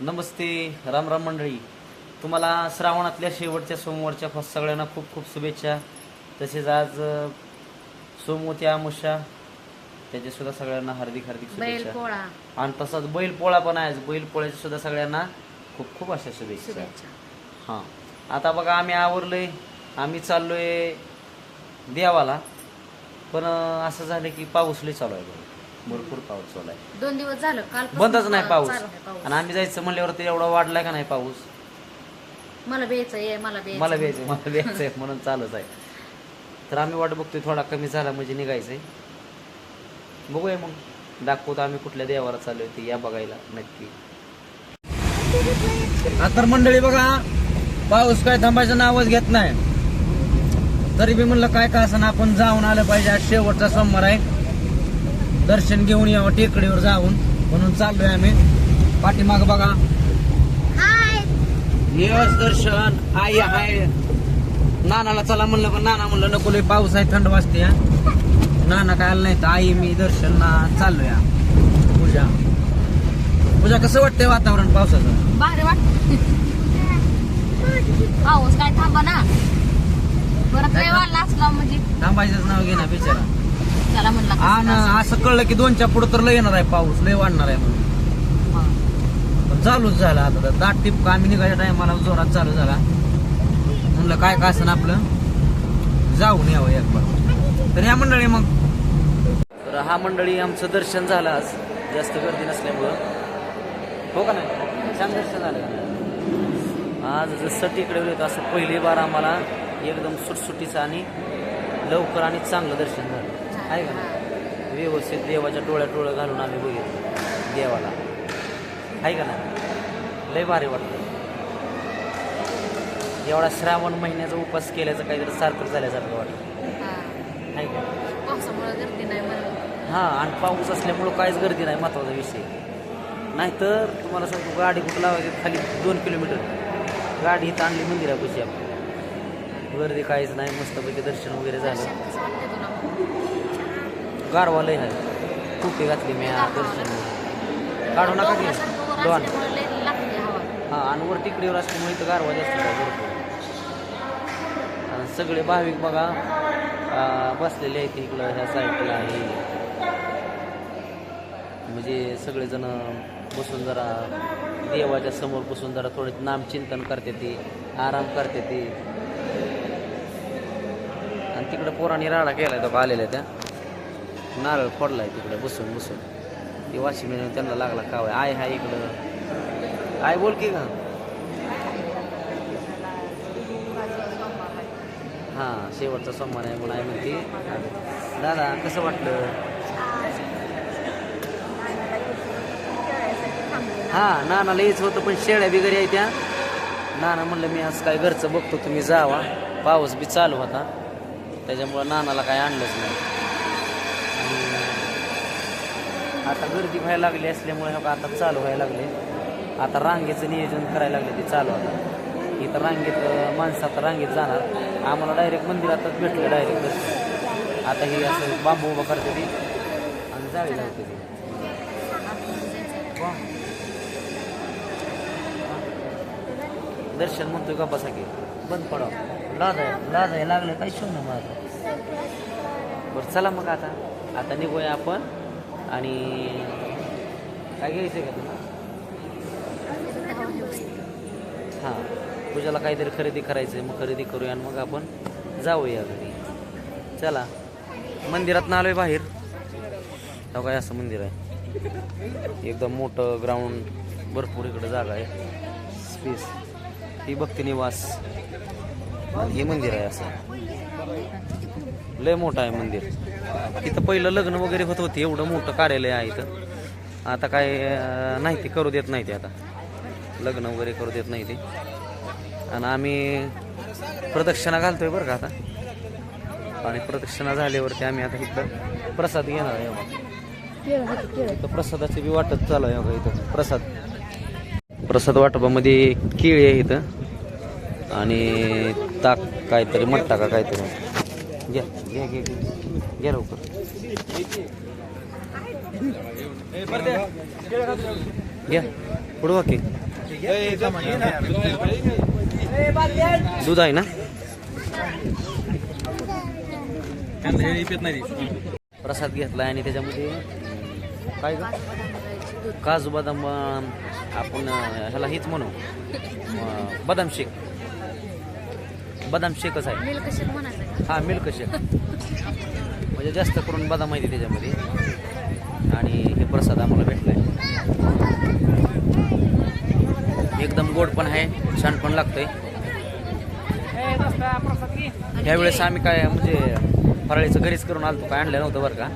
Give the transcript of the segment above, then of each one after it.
नमस्ते राम राम मंडळी. तुम्हाला श्रावणातल्या शेवटच्या सोमवारच्या फ- सगळ्यांना खूप खूप शुभेच्छा. तसेच आज अ, सोमवती आमुषा त्याच्या सुद्धा सगळ्यांना हार्दिक हार्दिक शुभेच्छा. आणि तसाच बैल पोळा पण आहे. बैल पोळ्याच्या सुद्धा सगळ्यांना खूप खूप अशा शुभेच्छा. हां. आता बघा आम्ही आवरलोय. आम्ही चाललोय देवाला. पण असं झालं की पाऊस लय चालू आहे बघा. भरपूर पाऊस चालू आहे दोन दिवस झालं काल बंदच नाही पाऊस. आणि आम्ही जायचं म्हणल्यावरती एवढा वाढलाय का नाही पाऊस? मला बेच आहे मला बेच मला द्यायचंय म्हणून चालूच आहे. तर आम्ही वाट बघतोय थोडा कमी झाला म्हणजे निघायचंय. बघूया मग. दाखवतो आम्ही कुठल्या देवाला चालू ते या बघायला नक्की. तर मंडळी बघा पाऊस काय थांबायचं नावच घेत नाही. तरी बी म्हणलं काय का असं आपण जाऊन आलं पाहिजे आज शेवटचा सोमवार आहे. दर्शन घेऊन यावं टेकडीवर जाऊन. म्हणून चाललोय आम्ही. पाठीमाग बघा. यश दर्शन. आई आहे नानाला चला म्हणलं पण नाना म्हणलं नको लय पाऊस आहे थंड वाजते हा. नाना काय आलं नाही तर आई मी दर्शनला चाललोय हा. पूजा. पूजा कसं वाटतंय वातावरण पावसाचं? भारी वाट पाऊस काय थांबा ना. परत लय वाढला असला म्हणजे. थांबायचंच नाव घे ना बिचारा. त्याला म्हणला आणि असं कळलं की दोनच्या पुढे तर लय येणार आहे पाऊस लय वाढणार आहे म्हणून. पण चालूच झाला आता. तर दाट टिपका आम्ही निघायच्या टायमाला जोरात चालू झाला. म्हणलं काय काय असं आपलं? जाऊन यावं एक बार तर ह्या मंडळी मग. तर हा मंडळी आमचं दर्शन झालं आज. जास्त गर्दी नसल्यामुळं. हो का नाही? छान दर्शन झालं? आज जसं तिकडे होतं असं पहिली बार आम्हाला एकदम सुटसुटीचं आणि लवकर आणि चांगलं दर्शन झालं. आहे का नाही? व्यवस्थित देवाच्या डोळ्या डोळं घालून आम्ही बघितलं. देवाला. आहे का नाही? लय भारी वाटतं. एवढा श्रावण महिन्याचा उपास केल्याचं काहीतरी सारखं झाल्यासारखं वाटतं. आहे का? हां आणि पाऊस असल्यामुळं काहीच गर्दी नाही महत्त्वाचा विषय. नाहीतर तुम्हाला सांगतो गाडी कुठं लावायची? खाली दोन किलोमीटर. गाडी इथं आणली मंदिरापाशी आपण. गर्दी काहीच नाही मस्तपैकी दर्शन वगैरे झालं दर्शन कसं वाटतंय तुला गारवा लय आहे. टोपी घातली मी दर्शन? काढू नका की. दोन. हां आणि वर टिकडीवर असल्यामुळे तर गारवा जास्त भरपूर. आणि सगळे भाविक बघा बसलेले आहेत इकडं ह्या साईडला आहे. म्हणजे सगळेजण बसून जरा देवाच्या समोर बसून जरा थोडे नामचिंतन करते ते आराम करते ते. आणि तिकडं पोरांनी राडा केलाय तो आलेल्या त्या. नारळ फोडलाय तिकडे बसून बसून. ती वाशिम त्यांना लागला काव आय हाय इकडं. आय बोल की का हां शेवटचा सोमवार आहे म्हणून आहे म्हणते दादा कसं वाटलं? हां नानाला यायचं होतं पण शेळ्या बिगर आहे त्या. नाना म्हणलं मी आज काय घरचं बघतो तुम्ही जावा. पाऊस बी चालू होता. त्याच्यामुळं नानाला काय आणलंच नाही. आता गर्दी व्हायला लागली असल्यामुळे आता चालू व्हायला लागले. आता रांगेचं नियोजन करायला लागले ते चालू आता. इथं रांगेत माणसं आता रांगेत जाणार. आम्हाला डायरेक्ट मंदिरातच भेटलं डायरेक्ट आता हे असं बांबू उभा करते ती आणि जाळी लावते ती. दर्शन म्हणतोय का बसा की? बंद पडाव लाजाय आहे लागलं काही शून्य माझं बरं चला मग आता. आता निघूया आपण. आणि काय घ्यायचं का तुला? हां पूजाला काहीतरी खरेदी करायचं आहे मग खरेदी करूया आणि मग आपण जाऊया घरी. चला. मंदिरात ना आलोय बाहेर. हो काय असं मंदिर आहे. एकदम मोठं ग्राउंड भरपूर इकडं जागा आहे. स्पेस ही भक्ती निवास. हे मंदिर आहे असं. लय मोठं आहे मंदिर. तिथं पहिलं लग्न वगैरे होत होती एवढं मोठं कार्यालय आहे इथं. आता काय नाही ते करू देत नाही ते आता. लग्न वगैरे करू देत नाही ते. आणि आम्ही प्रदक्षिणा घालतोय बरं का आता. आणि प्रदक्षिणा झाल्यावरती आम्ही आता इथं प्रसाद घेणार आहे बघा. इथं प्रसादाची बी वाटत चालू आहे बघा इथं. प्रसाद. प्रसाद वाटपामध्ये केळी आहे इथं. आणि ताक काहीतरी मट्टा का काहीतरी घ्या घ्या घ्या. घ्या. लवकर. घ्या पुढं वाकी दूध आहे ना? प्रसाद घेतला आणि त्याच्यामध्ये काय काजू बदाम आपण ह्याला हेच म्हणू. बदाम शेक. बदाम शेकच आहे. हा मिल्क शेक म्हणजे जास्त करून बदाम माहिती त्याच्यामध्ये. आणि हे प्रसाद आम्हाला भेटलाय एकदम गोड पण आहे छान पण लागतंय. यावेळेस आम्ही काय म्हणजे फराळीचं घरीच करून आलतो काय आणलं नव्हतं बरं का.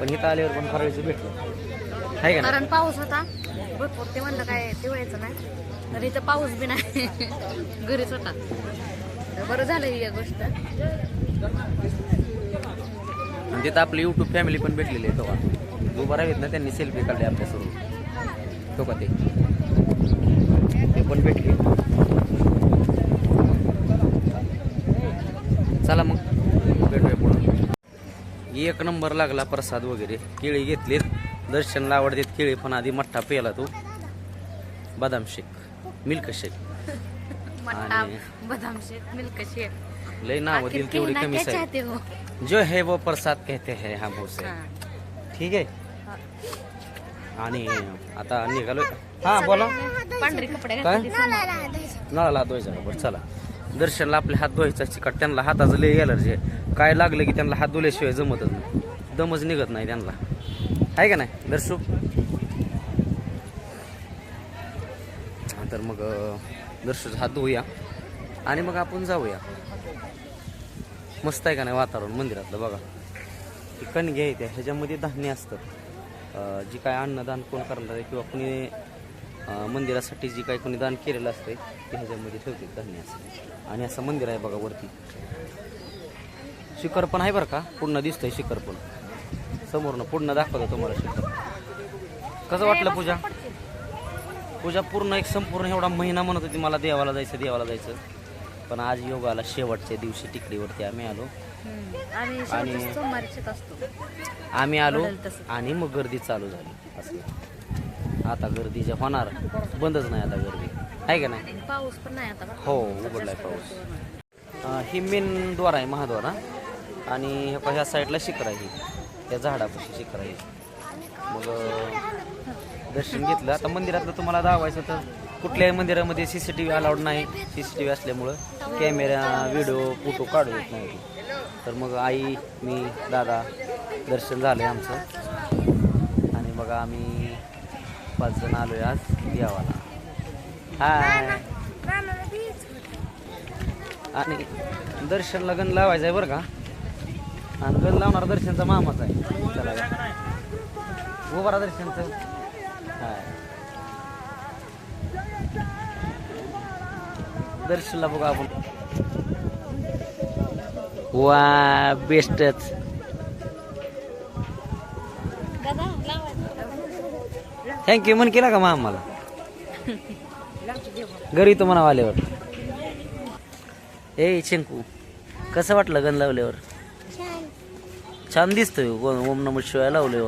पण इथं आल्यावर पण फराळीचं भेटलं. आहे का कारण पाऊस होता. भरपूर ते म्हणलं काय ते व्हायचं नाही. तर इथं पाऊस बी नाही. घरीच होता. बरं झालं ही या गोष्ट. तिथं आपली युट्यूब फॅमिली पण भेटलेली आहे तेव्हा उभा राहिलेत ना त्यांनी सेल्फी काढले आपल्यासोबत तो का ते. ते पण भेटले. चला मग भेटूया पुढं. एक नंबर लागला प्रसाद वगैरे. केळी घेतलीत. दर्शनला आवडतात केळी पण आधी मठ्ठा प्याला तो. बदाम शेक. मिल्क शेक. आणि- बदाम शेक मिल्क शेक. लय नाव दिली तेवढी कमी क्या आहे चाहते हो? जो है वो प्रसाद कहते हैं हम उसे. ठीक आहे आणि आता निघालो हा बोला। पांढरे कपडे नळाला धुवायचा का बरं चला. दर्शनला आपले हात धुवायचा चिकट त्यांना हाताचं लय एलर्जी आहे. काय लागलं की त्यांना हात धुल्याशिवाय जमतच नाही. दमच निघत नाही त्यांना. आहे का नाही? दर्शू? हा, तर मग दर्शूचा हात धुवूया. आणि मग आपण जाऊया. मस्त आहे का नाही वातावरण मंदिरातलं बघा. ती कणगी आहे त्या ह्याच्यामध्ये धान्य असतं जी काय अन्नदान कोण करणार आहे किंवा कुणी मंदिरासाठी जी काय कोणी दान केलेलं असतं ते ह्याच्यामध्ये ठेवते धान्य असं. आणि असं मंदिर आहे बघा वरती. शिखर पण आहे बरं का? पूर्ण दिसतंय शिखर पण. समोरनं पूर्ण दाखवतो तुम्हाला शिखर. कसं वाटलं पूजा? पूजा पूर्ण एक संपूर्ण एवढा महिना म्हणत होती मला देवाला जायचं देवाला जायचं. पण आज योग आला शेवटच्या दिवशी टिकडीवरती आम्ही आलो. आम्ही आणि- शेवटच्या सोमवारी शेत असतो आम्ही आलो बदल तसं. आणि मग गर्दी चालू झाली असं आता गर्दी जे होणार बंदच नाही आता गर्दी आहे का नाही पाऊस पण नाही आता. हो उघडलाय पाऊस अं, ही मेन द्वार आहे महाद्वार हा. आणि हे ह्या साईडला शिखर आहे. त्या झाडापाशी शिखर आहे मग अं, दर्शन घेतलं आता मंदिरातलं तुम्हाला दावायचं तर कुठल्याही मंदिरामध्ये C C T V allowed नाही. सी सी टी व्ही असल्यामुळं कॅमेरा व्हिडिओ फोटो काढू येत नाही. तर मग आई मी दादा दर्शन झालं आहे आमचं. आणि मग आम्ही पाच जण आलो आहे आज देवाला. हाय. आणि दर्शन गण लावायचं आहे बरं का? आणि गण लावणार दर्शनचा मामाच आहे. चला या. उभा दर्शनचं. हाय. दर्शनला बघा आपण. वा बेस्टच. थँक्यू म्हण केला का मामाला घरी तो म्हणा आल्यावर. ए शंकू कसं वाटलं गण लावल्यावर? छान दिसतोय ओम ओम नम शिवाय लावले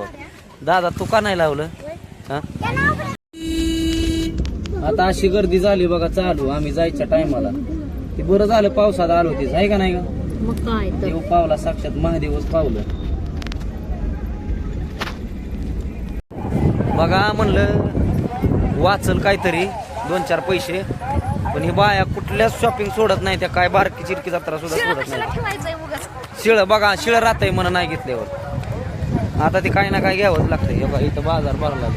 दादा तू का नाही लावलं? हा? आता अशी गर्दी झाली बघा चालू आम्ही जायच्या टायमाला. ते बरं झालं पावसात आलो तीच आहे का नाही का मग काय तर. देव पावला साक्षात महादेवच पावलं. बघा म्हणलं वाचल काहीतरी दोन चार पैसे पण ही बाया कुठल्याच शॉपिंग सोडत नाही त्या काय बारकी चिरकी जत्रा सुद्धा सोडत नाही. ठेवायचंय उगाच? शिळ बघा शिळ राहतंय म्हणून नाही घेतल्यावर. आता ते काही ना काही घ्यावंच लागतंय. हे बघा इथं बाजार भरला.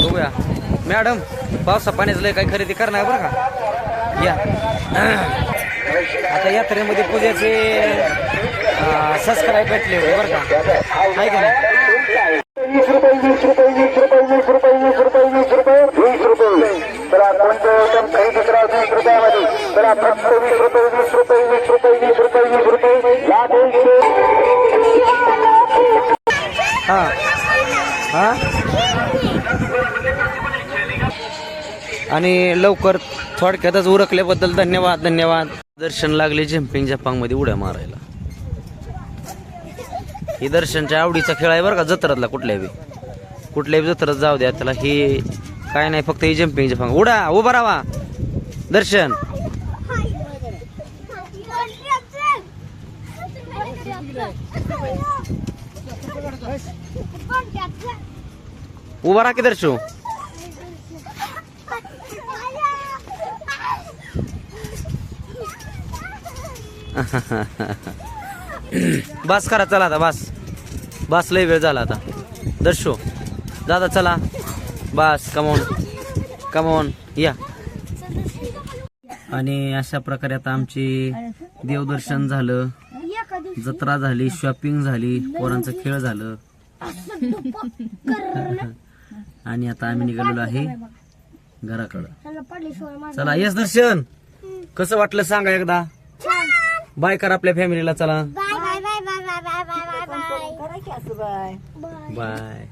बघूया मॅडम पावसा पाण्याचं लय काही खरेदी करणार बरं का या आता यात्रेमध्ये पूजेचे सबस्क्राईब भेटले होते बरं का आहे का नाही वीस रुपये वीस रुपये वीस रुपये वीस रुपये वीस रुपये वीस रुपये वीस रुपये चला कोणतं एकदम खरेदी करा वीस रुपयामध्ये चला फक्त वीस रुपये वीस रुपये वीस रुपये वीस रुपये वीस रुपये या दोनशे हा हा? आणि लवकर थोडक्यातच उरकल्याबद्दल धन्यवाद धन्यवाद. दर्शन लागले जम्पिंग जपांगमध्ये उड्या मारायला. ही दर्शनच्या आवडीचा खेळ आहे बरं का जत्रातला कुठल्या बी. कुठल्याही जत्रात जाऊ द्या त्याला हे काय नाही फक्त ही जम्पिंग जपांग उडा उभा राहा. दर्शन. उभा राहा की छू? बस करा चला आता बस. बस लय वेळ झाला आता. दर्शो दादा चला. बस कमॉन कमॉन या. आणि अशा प्रकारे आता आमची देवदर्शन झालं. जत्रा झाली शॉपिंग झाली पोरांचं खेळ झालं. आणि आता आम्ही निघालेलो आहे घराकडं. चला येस दर्शन. कसं वाटलं सांगा एकदा? बाय कर आपल्या फॅमिलीला चला. Bye bye bye bye bye bye bye. Bye. Bye.